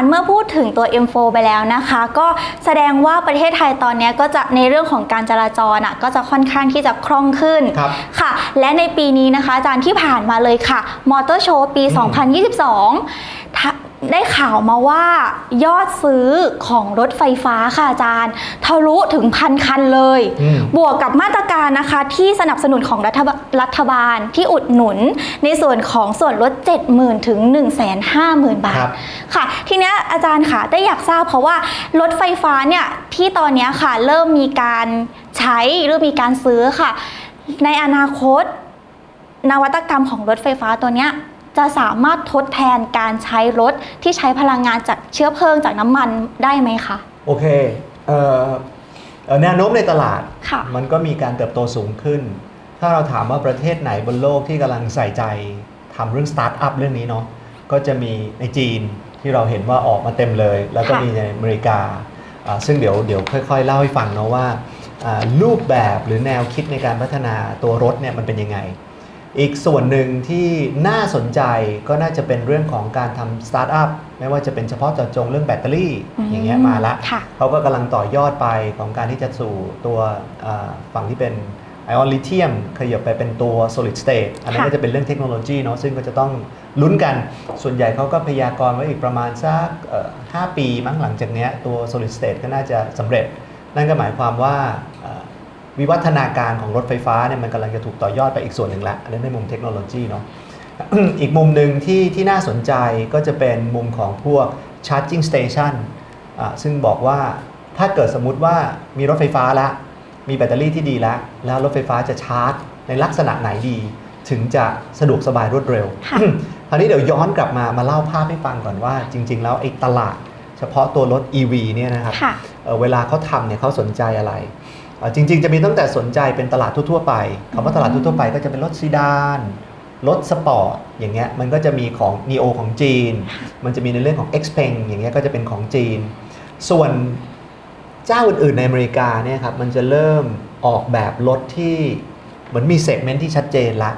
ย์เมื่อพูดถึงตัว M4 ไปแล้วนะคะ ก็แสดงว่าประเทศไทยตอนนี้ก็จะในเรื่องของการจราจรอะก็จะค่อนข้างที่จะคล่องขึ้นครับค่ะ และในปีนี้นะคะอาจารย์ที่ผ่านมาเลยค่ะมอเตอร์โชว์ปี 2022ถ้า ได้ข่าวมาว่ายอดซื้อของรถไฟฟ้าค่ะอาจารย์ทะลุถึงพันคันเลย อืม บวกกับมาตรการนะคะ ที่สนับสนุนของรัฐบารัฐบาลที่อุดหนุน ในส่วนของส่วนลด 70,000 ถึง 150,000 บาคทรับ ค่ะ ทีเนี้ยอาจารย์ค่ะได้อยากทราบเพราะว่ารถไฟฟ้าเนี่ย ที่ตอนเนี้ยค่ะ เริ่มมีการใช้เริ่มมีการซื้อค่ะ ในอนาคต นวัตกรรมของรถไฟฟ้าตัวเนี้ย จะสามารถทดแทนการใช้รถที่ใช้พลังงานจากเชื้อเพลิงจากน้ำมันได้ไหมคะ โอเคเอ่อเอ่อแนวโน้มในตลาด ค่ะ มันก็มีการเติบโตสูงขึ้น ถ้าเราถามว่าประเทศไหนบนโลกที่กำลังใส่ใจทำเรื่องสตาร์ทอัพเรื่องนี้เนาะก็จะมีในจีนที่เราเห็นว่าออกมาเต็มเลย แล้วก็ค่ะ มีในอเมริกาอ่าซึ่งเดี๋ยวเดี๋ยวค่อยๆ เล่าให้ฟังเนาะว่าอ่ารูปแบบหรือแนวคิดในการพัฒนาตัวรถเนี่ยมันเป็นยังไง อีกส่วนหนึ่งที่น่าสนใจก็น่าจะเป็นเรื่องของการทำสตาร์ทอัพไม่ว่าจะเป็นเฉพาะเจาะจงเรื่องแบตเตอรี่อย่างเงี้ยมาละค่ะเขาก็กำลังต่อยอดไปของการที่จะสู่ตัวเอ่อฝั่งที่เป็นไอออนลิเธียมขยับไปเป็นตัว solid state อันนั้นค่ะก็จะเป็นเรื่องเทคโนโลยีเนาะซึ่งก็จะต้องลุ้นกัน ส่วนใหญ่เขาก็พยากรณ์ไว้อีกประมาณสักเอ่อ5ปีมั้งหลังจากเนี้ยตัว solid state ก็น่าจะสำเร็จ นั่นก็หมายความว่าเอ่อ วิวัฒนาการของรถไฟฟ้าเนี่ยมันกำลังจะถูกต่อยอดไปอีกส่วนหนึ่งละอันนั้นในมุมเทคโนโลยีเนาะอีกมุมหนึ่งที่ที่น่าสนใจก็จะเป็นมุมของพวก charging station อ่าซึ่งบอกว่าถ้าเกิดสมมุติว่ามีรถไฟฟ้าแล้วมีแบตเตอรี่ที่ดีแล้วแล้วรถไฟฟ้าจะชาร์จ ในลักษณะไหนดี ถึงจะสะดวกสบายรวดเร็วค่ะคราวนี้เดี๋ยวย้อนกลับมามาเล่าภาพให้ฟังก่อนว่า จริง ๆ แล้วไอ้ตลาด เฉพาะตัวรถ EV เนี่ยนะครับค่ะเอ่อเวลาเขาทำเนี่ยเขาสนใจอะไรเอ่อ จริง ๆ จะมีตั้งแต่สนใจเป็นตลาดทั่วๆไปคำว่าตลาดทั่วๆไปก็จะเป็นรถซีดานรถสปอร์ตอย่างเงี้ยมันก็จะมีของ NEO ของจีน มันจะมีในเรื่องของ Xpeng อย่างเงี้ยก็จะเป็นของจีน ส่วนเจ้าอื่นๆในอเมริกาเนี่ยครับมันจะเริ่มออกแบบรถที่เหมือนมีเซกเมนต์ที่ชัดเจนละ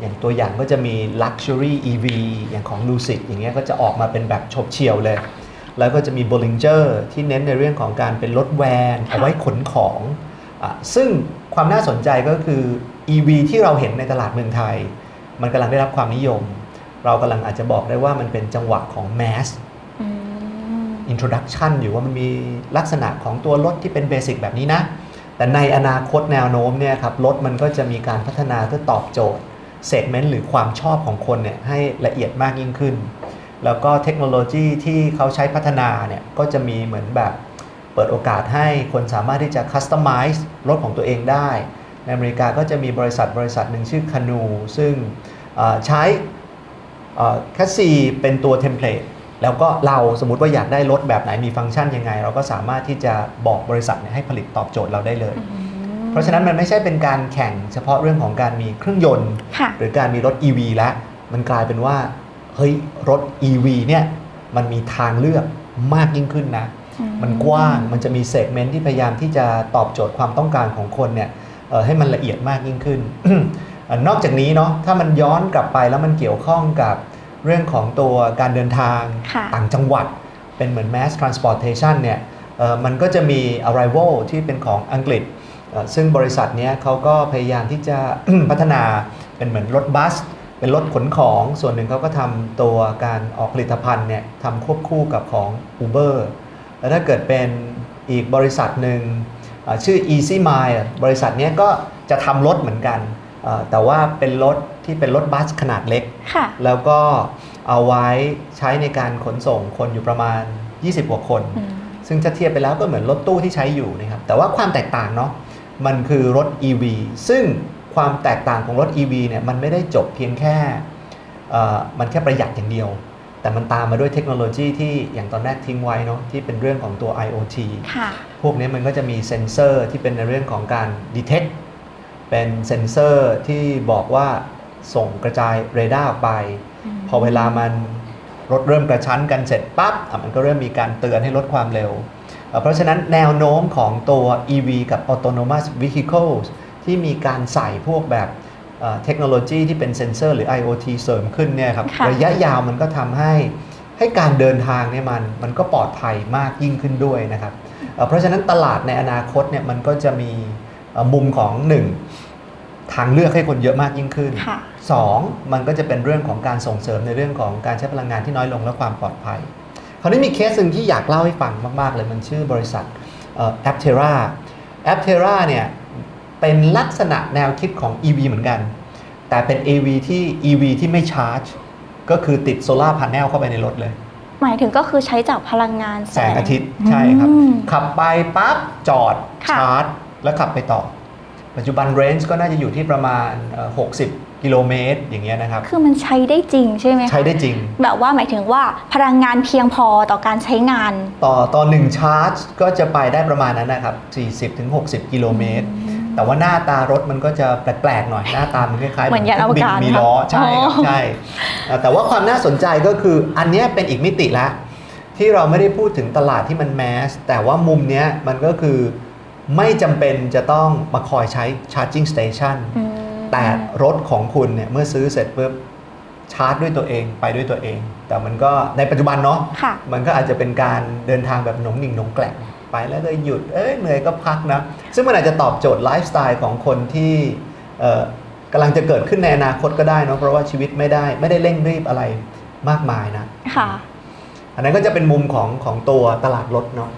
อย่างตัวอย่างก็จะมี Luxury EV อย่างของ Lucid อย่างเงี้ยก็จะออกมาเป็นแบบฉบเฉี่ยวเลย แล้วก็จะมี Bollinger ที่เน้นในเรื่องของการเป็นรถแวน เอาไว้ขนของ ซึ่งความน่าสนใจก็คือ EV ที่เราเห็นในตลาดเมืองไทย มันกำลังได้รับความนิยม เรากำลังอาจจะบอกได้ว่ามันเป็นจังหวะของ mass อืม introduction อยู่ว่ามันมีลักษณะของตัวรถที่เป็นเบสิกแบบนี้นะ แต่ในอนาคตแนวโน้มเนี่ยครับรถมันก็จะมีการพัฒนาเพื่อตอบโจทย์เซกเมนต์หรือความชอบของคนเนี่ยให้ละเอียดมากยิ่งขึ้น แล้วก็เทคโนโลยีที่เขาใช้พัฒนาเนี่ยก็จะมีเหมือนแบบ เปิดโอกาสให้คนสามารถที่จะคัสตอมไมซ์รถของตัวเองได้ ในอเมริกาก็จะมีบริษัทบริษัทหนึ่งชื่อ Canu ซึ่งเอ่อใช้แคสซีเป็นตัวเทมเพลตแล้วก็เราสมมุติว่าอยากได้รถแบบไหนมีฟังก์ชันยังไง เราก็สามารถที่จะบอกบริษัทเนี่ยให้ผลิตตอบโจทย์เราได้เลย เพราะฉะนั้นมันไม่ใช่เป็นการแข่งเฉพาะเรื่องของการมีเครื่องยนต์ค่ะหรือการมีรถ EV แล้วมันกลายเป็นว่าเฮ้ยรถ EV เนี่ยมันมีทางเลือกมากยิ่งขึ้นนะอื มมันกว้างมันจะมีเซกเมนต์ที่พยายามที่จะตอบโจทย์ความต้องการของคนเนี่ยเอ่อให้มันละเอียดมากยิ่งขึ้นเอ่อนอกจากนี้เนาะถ้ามันย้อนกลับไปแล้วมันเกี่ยวข้องกับเรื่องของตัวการเดินทางค่ะต่างจังหวัด เป็นเหมือน mass transportation เนี่ยเอ่อมันก็จะมี arrival ที่เป็นของอังกฤษเอ่อซึ่งบริษัทเนี้ยเขาก็พยายามที่จะพัฒนาเป็นเหมือนรถบัส เป็นรถขนของส่วนหนึ่งเขาก็ทำตัวการออกผลิตภัณฑ์เนี่ยทำควบคู่กับของ Uber แล้วถ้าเกิดเป็นอีกบริษัทหนึ่งเอ่อชื่อ Easy Mile บริษัทเนี้ยก็จะทำรถเหมือนกันเอ่อแต่ว่าเป็นรถที่เป็นรถบัสขนาดเล็กค่ะแล้วก็เอาไว้ใช้ในการขนส่งคนอยู่ประมาณ 20 กว่าคนอืมซึ่งถ้าเทียบไปแล้วก็เหมือนรถตู้ที่ใช้อยู่นะครับ แต่ว่าความแตกต่างเนาะ มันคือรถ EV ซึ่งความแตกต่างของรถ EV เนี่ยมันไม่ได้จบเพียงแค่เอ่อมันแค่ประหยัดอย่างเดียว แต่มันตามมาด้วยเทคโนโลยีที่อย่างตอนแรกทิ้งไว้เนาะที่เป็นเรื่องของตัว IoT ค่ะ พวกนี้มันก็จะมีเซ็นเซอร์ที่เป็นในเรื่องของการ detect เป็นเซ็นเซอร์ที่บอกว่าส่งกระจายเรดาร์ออกไป พอเวลามันรถเริ่มกระชั้นกันเสร็จปั๊บอะมันก็เริ่มมีการเตือนให้ลดความเร็วเอ่อเพราะฉะนั้นแนวโน้มของตัว EV กับ Autonomous Vehicles ที่มีการใส่พวกแบบ เอ่อเทคโนโลยีที่เป็นเซ็นเซอร์หรือ IoT เสริมขึ้นเนี่ยครับค่ะ ระยะยาวมันก็ทำให้ให้การเดินทางเนี่ยมันมันก็ปลอดภัยมากยิ่งขึ้นด้วยนะครับเอ่อเพราะฉะนั้นตลาดในอนาคตเนี่ยมันก็จะมีเอ่อมุมของหนึ่งทางเลือกให้คนเยอะมากยิ่งขึ้น ค่ะ สองมันก็จะเป็นเรื่องของการส่งเสริมในเรื่องของการใช้พลังงานที่น้อยลงและความปลอดภัย คราวนี้มีเคสหนึ่งที่อยากเล่าให้ฟังมาก ๆ เลยมันชื่อบริษัทแอปเทราแอปเทราเนี่ย เป็นลักษณะแนวคิดของ EV เหมือนกัน แต่เป็น EV ที่ EV ที่ไม่ชาร์จ ก็คือติดโซลาร์พาร์เนลเข้าไปในรถเลย หมายถึงก็คือใช้จากพลังงานแสแสงงอาทิตย์ใช่ครับอืมขับไปปั๊บจอดค่ะชาร์จ แล้วขับไปต่อ ปัจจุบันเรนจ์ก็น่าจะอยู่ที่ประมาณเอ่อ60กิโลเมตรอย่างเงี้ยนะครับ คือมันใช้ได้จริงใช่ไหมคะใช้ได้จริง แบบว่าหมายถึงว่าพลังงานเพียงพอต่อการใช้งาน ต่อต่อหนึ่งชาร์จก็จะไปได้ประมาณนั้นนะครับ 40-60 กิโลเมตร แต่ว่าหน้าตารถมันก็จะแปลกๆหน่อยหน้าตามันคล้ายๆเหมือนยานอวกาศมีล้อค่ะใช่ครับอ๋อใช่เอ่อแต่ว่าความน่าสนใจก็คืออันเนี้ยเป็นอีกมิติละ ที่เราไม่ได้พูดถึงตลาดที่มันแมสแต่ว่ามุมเนี้ยมันก็คือไม่จำเป็นจะต้องมาคอยใช้ charging station อืมแต่รถของคุณเนี่ยเมื่อซื้อเสร็จปุ๊บชาร์จด้วยตัวเองไปด้วยตัวเอง แต่มันก็ในปัจจุบันเนาะค่ะมันก็อาจจะเป็นการเดินทางแบบหนงหนิ่งหนงแกล่ง ไปแล้วก็หยุดเอ้ยเหนื่อยก็พักนะ ซึ่งมันอาจจะตอบโจทย์ไลฟ์สไตล์ของคนที่เอ่อกำลังจะเกิดขึ้นในอนาคตก็ได้เนอะเพราะว่าชีวิตไม่ได้ไม่ได้เร่งรีบอะไรมากมายนะ ค่ะ อันนั้นก็จะเป็นมุมของของตัวตลาดรถเนาะ